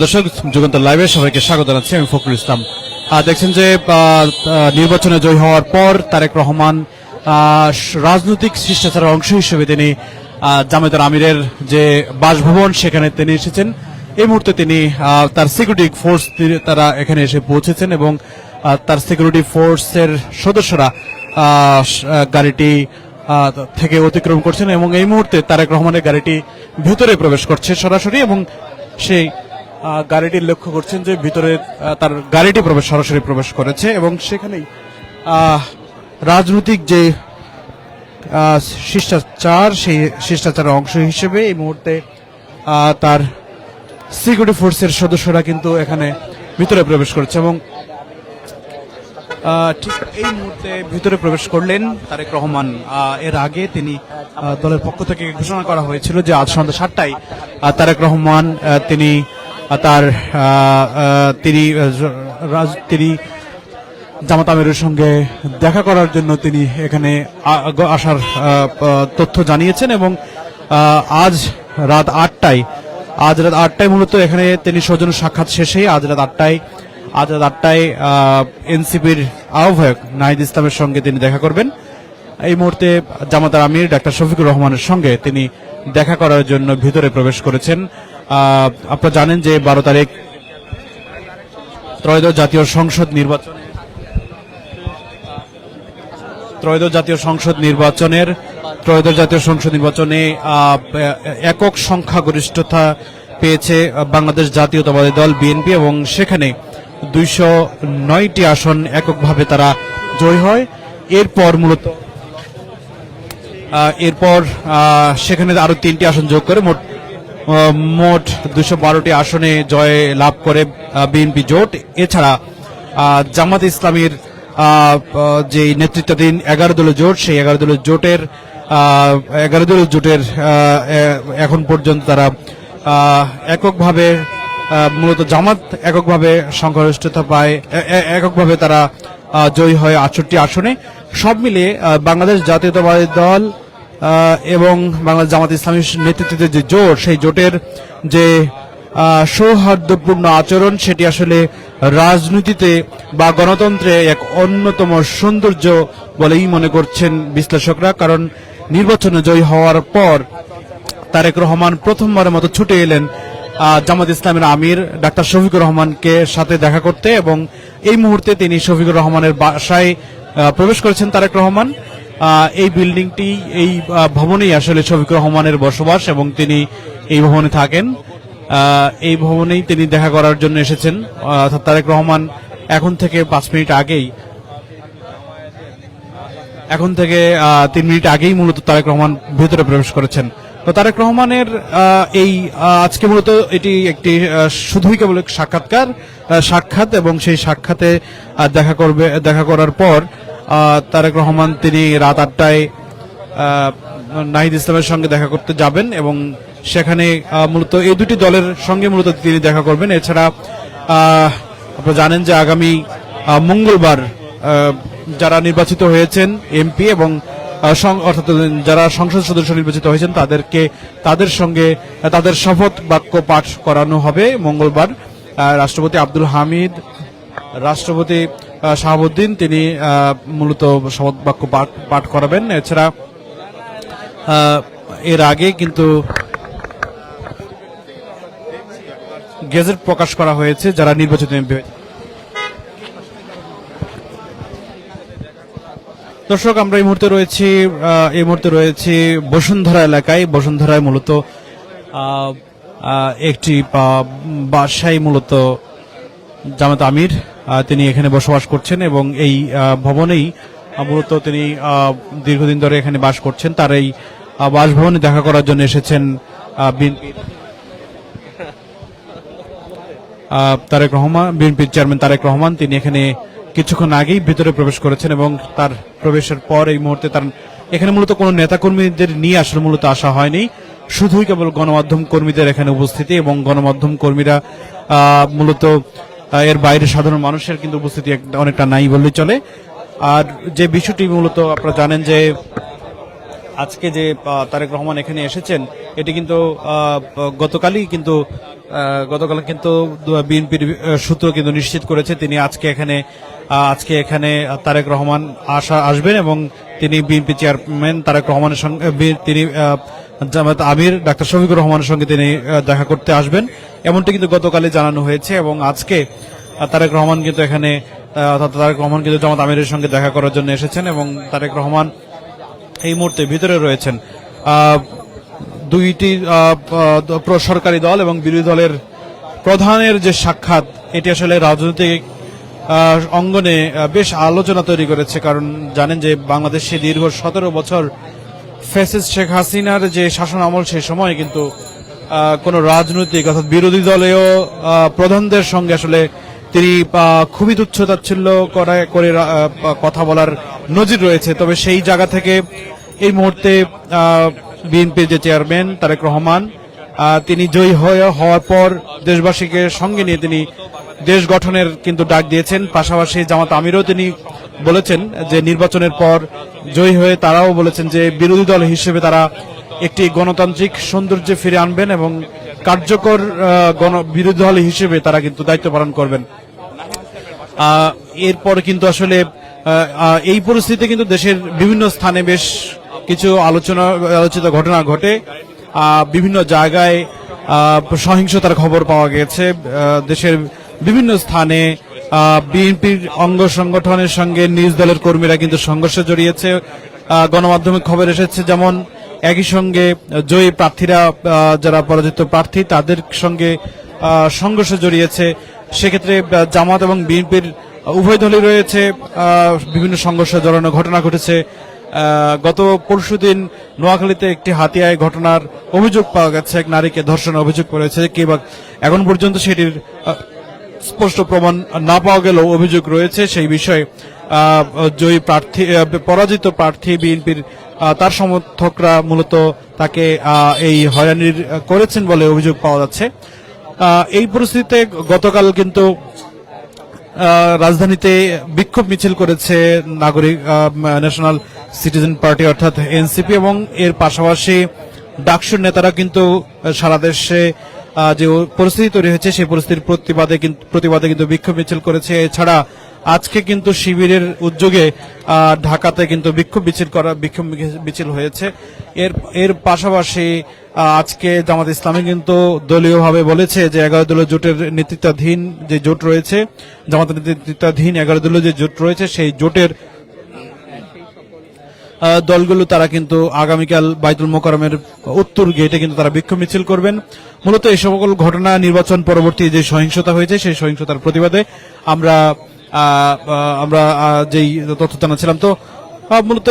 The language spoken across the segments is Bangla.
দর্শক যুগান্তর লাইভে সবাইকে স্বাগত জানাচ্ছি, আমি ফখরুল ইসলাম। দেখছেন যে নির্বাচনে জয়ী হওয়ার পর তারেক রহমান রাজনৈতিক শিষ্টাচারের অংশ হিসেবে তিনি জামায়াতের আমিরের যে বাসভবন, সেখানে তিনি এসেছেন। এই মুহূর্তে তিনি তার সিকিউরিটি ফোর্স তারা এখানে এসে পৌঁছেছেন এবং তার সিকিউরিটি ফোর্সের সদস্যরা গাড়িটি থেকে অতিক্রম করছেন এবং এই মুহূর্তে তারেক রহমানের গাড়িটি ভিতরে প্রবেশ করছে সরাসরি এবং সেই গাড়িটি লক্ষ্য করছেন যে ভিতরে তার গাড়িটি প্রবেশ, সরাসরি প্রবেশ করেছে এবং সেখানেই রাজনৈতিক যে শিষ্টাচার, সেই শিষ্টাচারের অংশ হিসেবে এই মুহূর্তে তার সিকিউরিটি ফোর্সের সদস্যরা কিন্তু এখানে ভিতরে প্রবেশ করেছে এবং ঠিক এই মুহূর্তে ভিতরে প্রবেশ করলেন তারেক রহমান। এর আগে তিনি দলের পক্ষ থেকে ঘোষণা করা হয়েছিল যে আজ সন্ধ্যা সাতটায় তারেক রহমান তিনি তার তিনি রাজ- তিনি জামাত আমিরের সঙ্গে দেখা করার জন্য তিনি এখানে আসার তথ্য জানিয়েছেন এবং আজ রাত আটটায়, আজ রাত আটটায় মূলত এখানে তিনি সৌজন্য সাক্ষাৎ শেষে আজ রাত আটটায়, আজ রাত আটটায় এনসিপির আহ্বায়ক নাহিদ ইসলামের সঙ্গে তিনি দেখা করবেন। এই মুহূর্তে জামাতার আমির ডাক্তার শফিকুর রহমানের সঙ্গে তিনি দেখা করার জন্য ভিতরে প্রবেশ করেছেন। আপনারা জানেন যে বারো তারিখ ত্রয়োদশ জাতীয় সংসদ নির্বাচনে ত্রয়োদশ জাতীয় সংসদ নির্বাচনের ত্রয়োদশ জাতীয় সংসদ নির্বাচনে একক সংখ্যাগরিষ্ঠতা পেয়েছে বাংলাদেশ জাতীয়তাবাদী দল বিএনপি এবং সেখানে দুইশো নয়টি আসন এককভাবে তারা জয় হয়। এরপর মূলত এরপর সেখানে আরও তিনটি আসন যোগ করে মোট মোট দুশো বারোটি আসনে জয় লাভ করে বিএনপি জোট। এছাড়া জামাত ইসলামীর যে নেতৃত্বাধীন এগারো দলের জোট, সেই এগারো দলের জোটের এগারো দলের জোটের এখন পর্যন্ত তারা এককভাবে মূলত জামাত এককভাবে সংখ্যাগরিষ্ঠতা পায় এককভাবে তারা জয়ী হয় আটষট্টি আসনে। সব মিলিয়ে বাংলাদেশ জাতীয়তাবাদী দল এবং বাংলাদেশ জামাত ইসলামী নেতৃত্বে যে জোট, সেই জোটের যে সৌহার্দ্যপূর্ণ আচরণ, সেটি আসলে রাজনীতিতে বা গণতন্ত্রে এক অন্যতম সৌন্দর্য বলেই মনে করছেন বিশ্লেষকরা, কারণ নির্বাচনে জয়ী হওয়ার পর তারেক রহমান প্রথমবারের মতো ছুটে এলেন জামাত ইসলামের আমির ডাক্তার শফিকুর রহমানকে সাথে দেখা করতে এবং এই মুহূর্তে তিনি শফিকুর রহমানের বাসায় প্রবেশ করেছেন তারেক রহমান। এই বিল্ডিংটি এই ভবনেই আসলে শফিকুর রহমানের বসবাস এবং তিনি এই ভবনে থাকেন। এই ভবনেই তিনি দেখা করার জন্য এসেছেন। অর্থাৎ তারেক রহমান এখন থেকে পাঁচ মিনিট আগেই, এখন থেকে তিন মিনিট আগেই মূলত তারেক রহমান ভেতরে প্রবেশ করেছেন। তো তারেক রহমানের এই আজকে মূলত এটি একটি শুধুই কেবল সাক্ষাৎকার সাক্ষাৎ এবং সেই সাক্ষাতে দেখা করবে, দেখা করার পর তারেক রহমান তিনি রাত আটটায় নাহিদ ইসলামের সঙ্গে দেখা করতে যাবেন এবং সেখানে মূলত এই দুটি দলের সঙ্গে মূলত তিনি দেখা করবেন। এছাড়া আপনারা জানেন যে আগামী মঙ্গলবার যারা নির্বাচিত হয়েছেন এমপি এবং অর্থাৎ যারা সংসদ সদস্য নির্বাচিত হয়েছেন তাদেরকে তাদের সঙ্গে, তাদের শপথ বাক্য পাঠ করানো হবে মঙ্গলবার। রাষ্ট্রপতি আব্দুল হামিদ, রাষ্ট্রপতি শাহাবুদ্দিন, তিনি মূলত শপথ বাক্য পাঠ করাবেন। এছাড়া এর আগে কিন্তু গেজেট প্রকাশ করা হয়েছে, যারা নির্বাচিত এমপি দর্শক, আমরা এই মুহূর্তে রয়েছি এই মুহূর্তে রয়েছি বসুন্ধরা এলাকায়। বসুন্ধরায় মূলত একটি বাসায় মূলত জামাত আমির তিনি এখানে বসবাস করছেন এবং এই ভবনেই মূলত তিনি দীর্ঘদিন ধরে এখানে বাস করছেন। তার এই বাসভবনে দেখা করার জন্য এসেছেন তারেক রহমান, বিএনপির চেয়ারম্যান তারেক রহমান, তিনি এখানে কিছুক্ষণ আগেই ভিতরে প্রবেশ করেছেন এবং তার প্রবেশের পর এই মুহূর্তে তার, এখানে মূলত কোনো নেতাকর্মীদের নিয়ে আসলে মূলত আসা হয়নি। শুধুই কেবল গণমাধ্যম কর্মীদের এখানে উপস্থিতি এবং গণমাধ্যম কর্মীরা মূলত এর বাইরে সাধারণ মানুষের কিন্তু উপস্থিতি অনেকটা নাই বললেই চলে। আর যে বিষয়টি মূলত আপনারা জানেন যে আজকে যে তারেক রহমান এখানে এসেছেন, এটি কিন্তু গতকালই কিন্তু গতকাল কিন্তু বিএনপির সূত্র কিন্তু নিশ্চিত করেছে তিনি আজকে এখানে আজকে এখানে তারেক রহমান আসা, আসবেন এবং তিনি বিএনপি চেয়ারম্যান তারেক রহমানের সঙ্গে তিনি জামাত আমির ডাক্তার শফিকুর রহমানের সঙ্গে তিনি দেখা করতে আসবেন। এমনটি কিন্তু গতকালে জানানো হয়েছে এবং আজকে তারেক রহমান কিন্তু এখানে অর্থাৎ তারেক রহমান কিন্তু জামাত আমিরের সঙ্গে দেখা করার জন্য এসেছেন এবং তারেক রহমান এই মুহূর্তে ভিতরে রয়েছেন। দুইটি সরকারি দল এবং বিরোধী দলের প্রধানের যে সাক্ষাৎ, এটি আসলে রাজনৈতিক অঙ্গনে বেশ আলোচনা তৈরি করেছে। কারণ জানেন যে বাংলাদেশে দীর্ঘ সতেরো বছর ফেসিস শেখ হাসিনার যে শাসন আমল সেই সময় কিন্তু কোনো রাজনৈতিক অর্থাৎ বিরোধী দলেও প্রধানদের সঙ্গে আসলে তিনি খুবই তুচ্ছতাচ্ছিল্য করে করে কথা বলার নজির রয়েছে। তবে সেই জায়গা থেকে এই মুহূর্তে বিএনপির যে চেয়ারম্যান তারেক রহমান তিনি জয়ী হয়ে হওয়ার পর দেশবাসীকে সঙ্গে নিয়ে তিনি দেশ গঠনের কিন্তু ডাক দিয়েছেন। পাশাপাশি জামাত আমিরও তিনি বলেছেন যে নির্বাচনের পর জয়ী হয়ে তারাও বলেছেন যে বিরোধী দল হিসেবে তারা একটি গণতান্ত্রিক সৌন্দর্য ফিরে আনবেন এবং কার্যকর বিরোধী দল হিসেবে তারা কিন্তু দায়িত্ব পালন করবেন। এরপর কিন্তু আসলে এই পরিস্থিতিতে কিন্তু দেশের বিভিন্ন স্থানে বেশ কিছু আলোচনা, আলোচিত ঘটনা ঘটে। বিভিন্ন জায়গায় সহিংসতার খবর পাওয়া গেছে। দেশের বিভিন্ন স্থানে বিএনপির অঙ্গ সংগঠনের সঙ্গে নিজ দলের কর্মীরা কিন্তু সংঘর্ষে জড়িয়েছে। গণমাধ্যমে খবর এসেছে যেমন একই সঙ্গে জয়ী প্রার্থীরা যারা পরাজিত প্রার্থী, তাদের সঙ্গে সংঘর্ষে জড়িয়েছে। সেক্ষেত্রে জামাত এবং বিএনপির উভয় দলই রয়েছে বিভিন্ন সংঘর্ষে জড়ানো ঘটনা ঘটেছে। গত পরশুদিন নোয়াখালীতে একটি হাতিয়ায় ঘটনার অভিযোগ পাওয়া গেছে। এক নারীকে ধর্ষণের অভিযোগ করেছে। কে বা এখন পর্যন্ত সেটির স্পষ্ট প্রমাণ না পাওয়া গেলেও অভিযোগ রয়েছে। সেই বিষয়ে জয়ী প্রার্থী পরাজিত প্রার্থী বিএনপির তার সমর্থকরা মূলত তাকে এই হয়রানির করেছেন বলে অভিযোগ পাওয়া যাচ্ছে। এই পরিস্থিতিতে গতকাল কিন্তু রাজধানীতে বিক্ষোভ মিছিল করেছে নাগরিক ন্যাশনাল সিটিজেন পার্টি অর্থাৎ এনসিপি এবং এর পাশাপাশি ডাকসুর নেতারা কিন্তু সারা দেশে যে পরিস্থিতি তৈরি হয়েছে, সেই পরিস্থিতির প্রতিবাদে কিন্তু প্রতিবাদে কিন্তু বিক্ষোভ মিছিল করেছে। এছাড়া আজকে কিন্তু শিবিরের উদ্যোগে ঢাকাতে কিন্তু বিক্ষোভ মিছিল করা, বিক্ষোভ মিছিল হয়েছে। এর এর পাশাপাশি আজকে জামাত ইসলামী কিন্তু দলীয়ভাবে বলেছে যে এগারো দলীয় জোটের নেতৃত্বাধীন যে জোট রয়েছে, জামাতের নেতৃত্বাধীন এগারো দলীয় যে জোট রয়েছে, সেই জোটের দলগুলো তারা কিন্তু আগামীকাল বাইতুল মোকারমের উত্তর গেটে কিন্তু তারা বিক্ষোভ মিছিল করবেন। মূলত এই সকল ঘটনা নির্বাচন পরবর্তী যে সহিংসতা হয়েছে, সেই সহিংসতার প্রতিবাদে আমরা আমরা যেই তথ্য জানাচ্ছিলাম। তো মূলত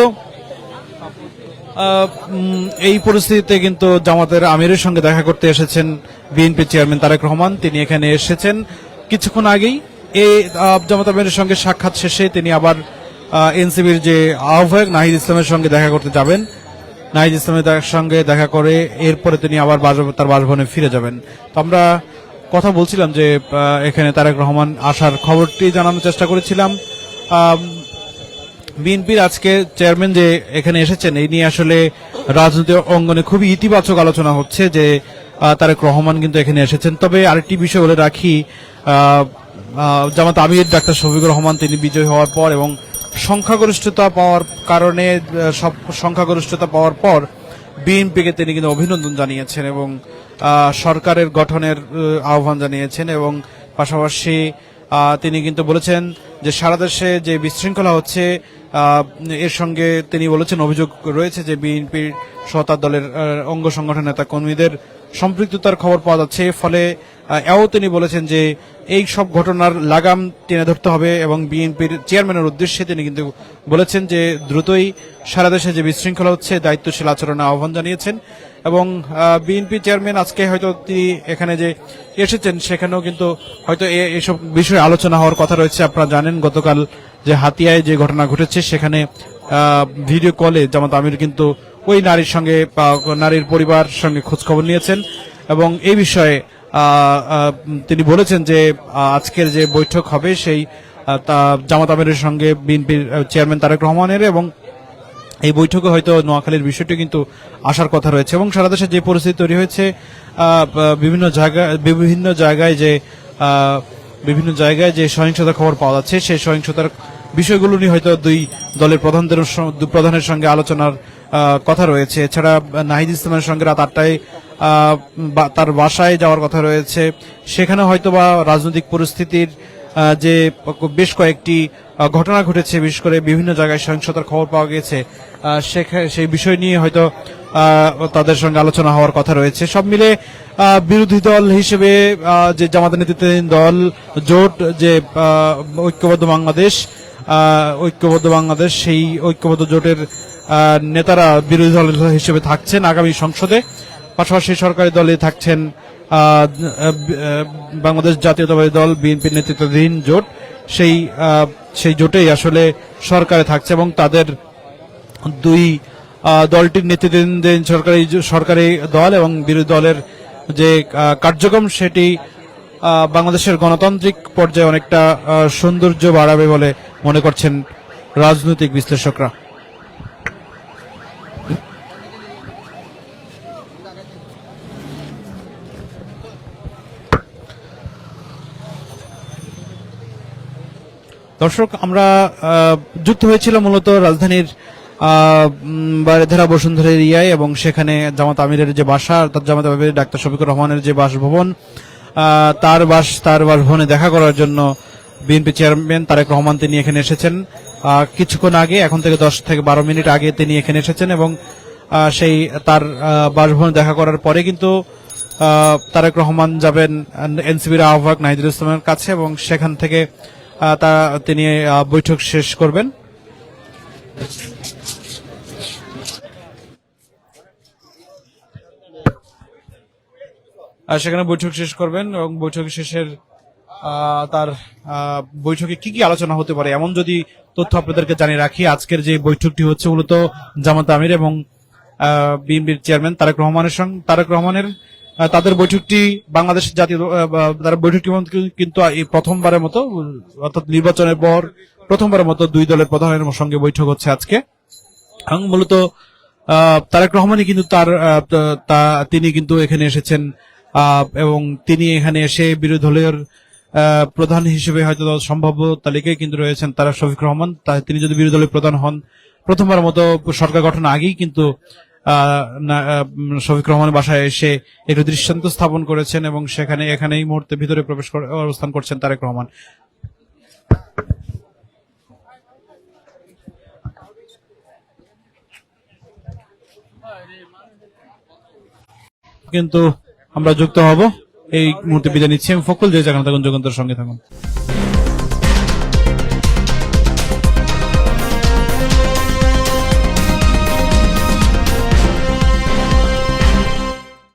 এই পরিস্থিতিতে কিন্তু জামাতের আমিরের সঙ্গে দেখা করতে এসেছেন বিএনপি চেয়ারম্যান তারেক রহমান। তিনি এখানে এসেছেন। কিছুক্ষণ আগেই এই জামাত আমিরের সঙ্গে সাক্ষাৎ শেষে তিনি আবার এনসিবির যে আহ্বায়ক নাহিদ ইসলামের সঙ্গে দেখা করতে যাবেন। নাহিদ ইসলামের সঙ্গে দেখা করে এরপরে তিনি আবার তার বাসভবনে ফিরে যাবেন। তো আমরা কথা বলছিলাম যে এখানে তারেক রহমান আসার খবরটি জানানোর চেষ্টা করেছিলাম। বিএনপির আজকে চেয়ারম্যান যে এখানে এসেছেন, এই নিয়ে আসলে রাজনৈতিক অঙ্গনে খুবই ইতিবাচক আলোচনা হচ্ছে যে তারেক রহমান কিন্তু এখানে এসেছেন। তবে আরেকটি বিষয় বলে রাখি জামাত আমির ডাক্তার শফিকুর রহমান, তিনি বিজয়ী হওয়ার পর এবং সংখ্যাগরিষ্ঠতা পাওয়ার কারণে সব সংখ্যাগরিষ্ঠতা পাওয়ার পর বিএনপিকে তিনি কিন্তু অভিনন্দন জানিয়েছেন এবং সরকারের গঠনের আহ্বান জানিয়েছেন এবং পাশাপাশি তিনি কিন্তু বলেছেন যে সারা দেশে যে বিশৃঙ্খলা হচ্ছে এর সঙ্গে তিনি বলেছেন অভিযোগ রয়েছে যে বিএনপির সহতার দলের অঙ্গ সংগঠন নেতা কর্মীদের সম্পৃক্ততার খবর পাওয়া যাচ্ছে। ফলে এও তিনি বলেছেন যে এই সব ঘটনার লাগাম টেনে ধরতে হবে এবং বিএনপির চেয়ারম্যানের উদ্দেশ্যে তিনি কিন্তু বলেছেন যে দ্রুতই সারা দেশে যে বিশৃঙ্খলা হচ্ছে, দায়িত্বশীল আচরণে আহ্বান জানিয়েছেন। এবং বিএনপি চেয়ারম্যান আজকে হয়তো তিনি এখানে যে এসেছেন, সেখানেও কিন্তু হয়তো এসব বিষয়ে আলোচনা হওয়ার কথা রয়েছে। আপনারা জানেন গতকাল যে হাতিয়ায় যে ঘটনা ঘটেছে, সেখানে ভিডিও কলে জামাত আমির কিন্তু ওই নারীর সঙ্গে নারীর পরিবার সঙ্গে খোঁজখবর নিয়েছেন। এবং এই বিষয়ে তিনি বলেছেন যে আজকের যে বৈঠক হবে সেই জামাত আমিরের সঙ্গে বিএনপির চেয়ারম্যান তারেক রহমানের এবং এই বৈঠকে হয়তো নোয়াখালীর বিষয়টি কিন্তু আসার কথা রয়েছে এবং সারা দেশে যে পরিস্থিতি তৈরি হয়েছে বিভিন্ন জায়গায় বিভিন্ন জায়গায় যে বিভিন্ন জায়গায় যে সহিংসতার খবর পাওয়া যাচ্ছে, সেই সহিংসতার বিষয়গুলো নিয়ে হয়তো দুই দলের প্রধানদের প্রধানের সঙ্গে আলোচনার কথা রয়েছে। এছাড়া নাহিদ ইসলামের সঙ্গে রাত আটটায় তার বাসায় যাওয়ার কথা রয়েছে। সেখানে হয়তোবা রাজনৈতিক পরিস্থিতির যে বেশ কয়েকটি ঘটনা ঘটেছে, বিশেষ করে বিভিন্ন জায়গায় সহিংসতার খবর পাওয়া গেছে সেই বিষয় নিয়ে হয়তো তাদের সঙ্গে আলোচনা হওয়ার কথা রয়েছে। সব মিলে বিরোধী দল হিসেবে যে জামাত নেতৃত্বাধীন দল, জোট, যে ঐক্যবদ্ধ বাংলাদেশ ঐক্যবদ্ধ বাংলাদেশ, সেই ঐক্যবদ্ধ জোটের নেতারা বিরোধী দল হিসেবে থাকছেন আগামী সংসদে। পাশাপাশি সরকারি দলে থাকছেন বাংলাদেশ জাতীয়তাবাদী দল বিএনপির নেতৃত্বাধীন জোট। সেই সেই জোটেই আসলে সরকারে থাকছে এবং তাদের দুই দলটির নেতৃত্বাধীন সরকারি সরকারি দল এবং বিরোধী দলের যে কার্যক্রম সেটি বাংলাদেশের গণতান্ত্রিক পর্যায়ে অনেকটা সৌন্দর্য বাড়াবে বলে মনে করছেন রাজনৈতিক বিশ্লেষকরা। দর্শক আমরা যুক্ত হয়েছিলাম মূলত রাজধানীর বারেধারা উম, বারিধারা বসুন্ধরা এরিয়ায় এবং সেখানে জামাত আমিরের যে বাসা অর্থাৎ জামাত আমিরের ডাক্তার শফিকুর রহমানের যে বাসভবন তার বাস তার বাসভবনে দেখা করার জন্য বিএনপি চেয়ারম্যান তারেক রহমান তিনি এখানে এসেছেন। কিছুক্ষণ আগে এখন থেকে দশ থেকে বারো মিনিট আগে তিনি এখানে এসেছেন এবং সেই তার বাসভবনে দেখা করার পরে কিন্তু তারেক রহমান যাবেন এনসিবির আহ্বায়ক নাহিদুল ইসলামের কাছে এবং সেখান থেকে তা তিনি বৈঠক শেষ করবেন। সেখানে বৈঠক শেষ করবেন এবং বৈঠক শেষের তার বৈঠকে কি কি আলোচনা হতে পারে? এমন যদি তথ্য আপনাদেরকে জানিয়ে রাখি, আজকের যে বৈঠকটি হচ্ছে মূলত জামাত আমির এবং বিএনপির চেয়ারম্যান তারেক রহমানের সঙ্গে, তারেক রহমানের তাদের বৈঠকটি বাংলাদেশ জাতীয় তার বৈঠকটি কিন্তু এই প্রথমবারের মতো, অর্থাৎ নির্বাচনের পর প্রথমবারের মতো দুই দলের প্রধানের সঙ্গে বৈঠক হচ্ছে আজকে। এবং মূলত তারেক রহমানই কিন্তু তার তিনি কিন্তু এখানে এসেছেন এবং তিনি এখানে এসে বিরোধী দলের প্রধান হিসেবে হয়তো সম্ভাব্য তালিকায় কিন্তু রয়েছেন তারা শফিক রহমান। তিনি যদি বিরোধী দলের প্রধান হন প্রথমবার মতো সরকার গঠন আগেই কিন্তু শফিক রহমানের বাসায় এসে একটু দৃষ্টান্ত স্থাপন করেছেন এবং সেখানে এখানে এই মুহূর্তে ভিতরে প্রবেশ অবস্থান করছেন তারেক রহমান। কিন্তু আমরা যুক্ত হব। এই মুহূর্তে বিদায় নিচ্ছি। আমি ফকুল যে জায়গা থাকুন, যোগন্তর সঙ্গে থাকুন।